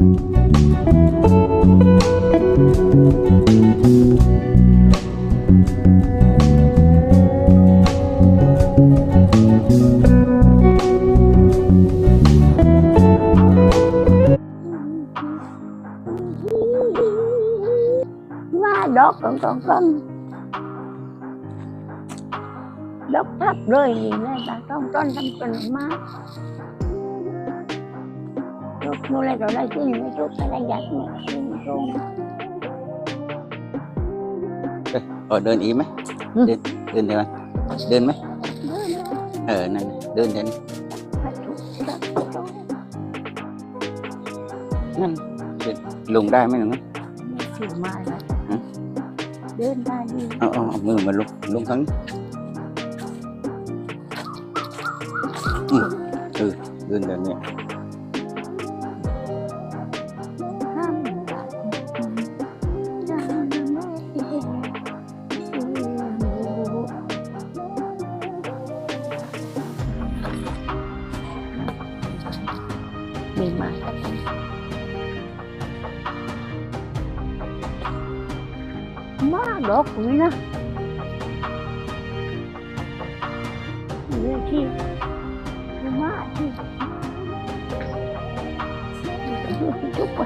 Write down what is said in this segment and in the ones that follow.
ว่าดอกของของต้นดอ กทับเลยนี่นะตาต้องต้นทำต้นมาลูกนูอะไรต่ออะไรที่ไม่ทุกอะไรอยากเนี่ยตรงเออเดินอีกไหมอืมเดินเดินเดี๋ยวก่อนเดินไหมเออนั่นน่ะเดินเดินพัดทุกทับตรงนั่นเดินลงได้ไหมหนูไม่ถือไม้แล้วอืมเดินได้ดีเอาเอาเอามือมาลงลงทั้งนี้อืมเออเดินแบบนี้ห้ มีมาสักมาดอกนี้นะเรื่องที่มาที่ดูที่จุกไ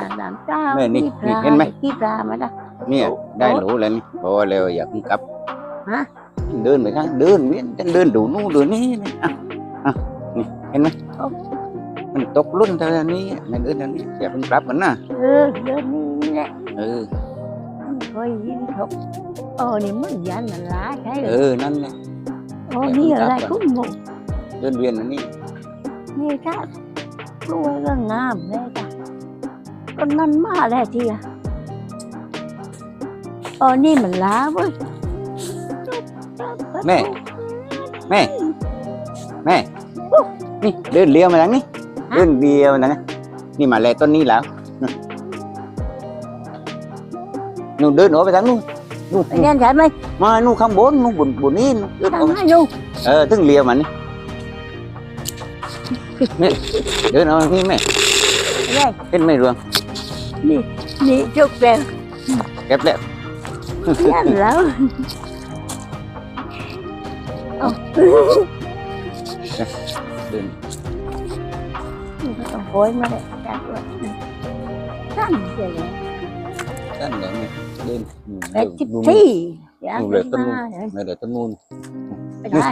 ปนี่ก็คือคือหมายตาตั้งได้ตั้งมั่งคือของมั่งสาธุสานี่หลานสามเจ้ากี่ปลามาได้เนี่ยโอ้ได้รู้แล้วนี่พอแล้วอย่าเพิ่งกลับฮะ เดินไปข้างเดินเวียนเดินดูนู่นดูนี่นี่อะอะนี่เห็นไหมมันตกรุ่นเท่านี้มันเดินเท่านี้อย่าเพิ่งกลับมันนะเออเดินนี่แหละเออเคยยินเขาเออนี่มันยันมันล้าใช่เออนั่นแหละโอ้นี่อะไรคุณหมูเดินเวียนอันนี้นี่ถ้ารู้ว่าก็งามเลย จ้ะต้นนั้นมาแล้วทีอะเออนี่มันล้าเว้ยแม่ แม่ แม่ นี่เดินเลี้ยวมาทางนี้เดินเลี้ยวมาทางนี้นี่มาแล้วต้นนี้แล้วนู่นเดินออกไปทางนู้นนู่นไปเรียนใช่ไหมมานู่นข้างบนนู่นบนบนนี้นู่นเดินออกทำไปให้ดูเออถึงเลี้ยวมันนี่แม่เดินเอานี่แม่เลยเห็นไหม่รวงนี่จุกแล้วเก็บแล้วยันแล้วเอาเดินต้องโอยมาเลยจัดเลยตั้งเสียเลยด้านไหนแม่เดินนู่นแปดสิบนู่นสี่อยากนู่นเลยต้นมานู่นไม่เลยต้นนู่นไปได้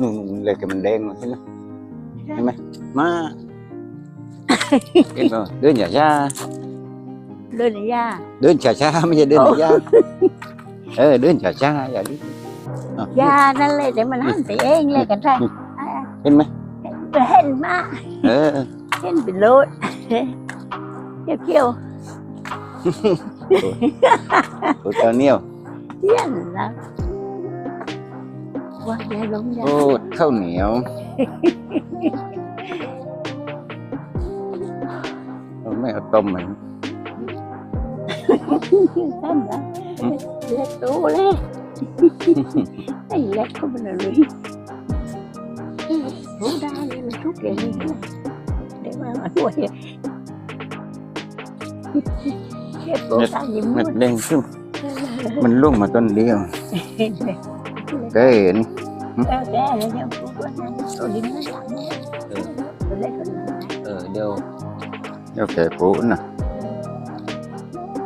นู่นนู่นเลยแต่มันแดงเห็นไหมเห็นไหมมา เห็นป่ะเดินอย่าช้าเดินยาเดินช้าช้าๆไม่ใช่เดินอย่าเออเดินช้าช้าๆอย่าดิอะยานั่นเลยแต่มันหันไปเองเลยกันใช่เห็นไหมไปเห็นมาเออเห็นเป็นโลดเกี่ยวเกี่ยวตัวตาเนี่ยวเที่ยนแล้วว่าใจลงยาโอ้ข้าวเหนียวเอาไม่เอาต้มไหมท่านละเล็กโตเลยไอ้เล็กก็มัน อะไรรู้ได้เลยมันทุกอย่างนี้นะเดี๋ยวมามาด้วยเก็บโบ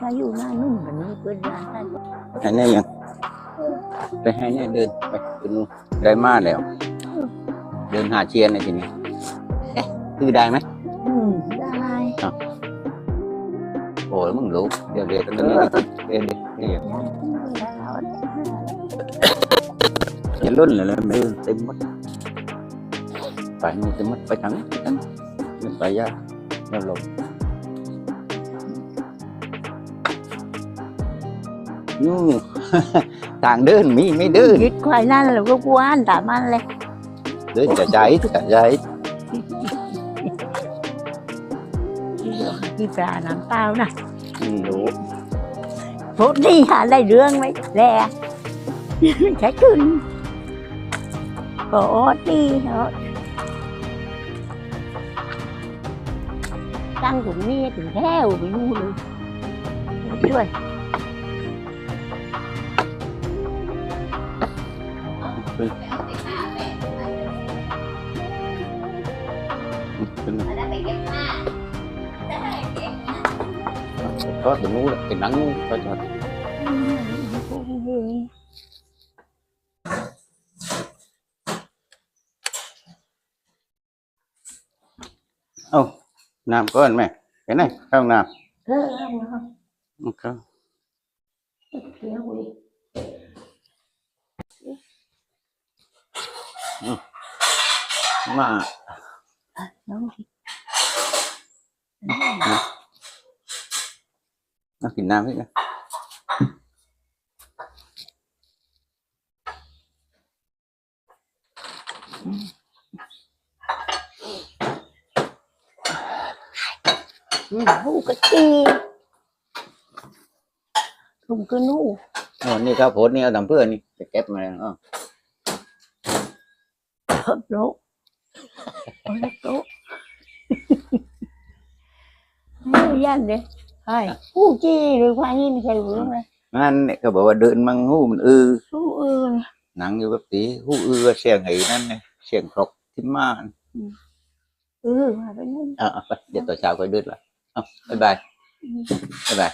ถ้าอยู่หน้านุ่มแบบนี้เพื่อนร้านท่านไอ้นี่ยังไปให้เนี่ยเดินไปไปนู่นได้มาแล้ว เดินหาเชียร์ในทีนี้เอ๊ะคือได้ไหมอืมได้โอ้ยมึงรู้เดี๋ยวเดี๋ยวตอนนี้เดี๋ยวเดี๋ยวเดี๋ยวแล้วจะลุ่นเลยเลยไม่ลุ่นเต็มหมดไปนู่นเต็มหมดไปทางนี้ไปทางนี้ไปยาเดี๋ยวลง นู่นทางเดินมีไม่เดินยึดควายนั่นแล้วก็กวนตามมันเลยเดินจะใจจะใจที่ปลาน้ำเปล่านะอืมรู้พวกนี้หาได้เรื่องไหมแล่ใช้ขึ้นก็อดดีเหรอตั้งตรงนี้ถึงแถวไปนู่นเลยช่วย ขึ้นก็ถึงนู้นเลยเป็นหนังนู้นก็จะ เอ้าน้ำก้อนไหมเห็นไหมเข้าห้องน้เออเอามาำเข้าเดี๋ยวดิมาน้องดิมากินน้ำให้กันอืมหูกะจีถุงกระนู่อ๋อนี่ข้าวโพดนี่เอาทำเพื่อนนี่จะเก็บมาแล้วอ๋อเถิบโลก โอ้ยโลกไม่ยันเลยใช่หูจีหรือควายนี่ไม่ใช่หรือไงงั้นเนี่ยเขาบอกว่าเดินมังหูมันอือหูเออหนังอยู่แบบตีหูอือเสียงไอ้นั่นไงเสียงครกที่ม่านเออมาไปนู่นอะเอาไปเดี๋ยวต่อเช้าค่อยเดินละเอาบ๊ายบายบ๊ายบาย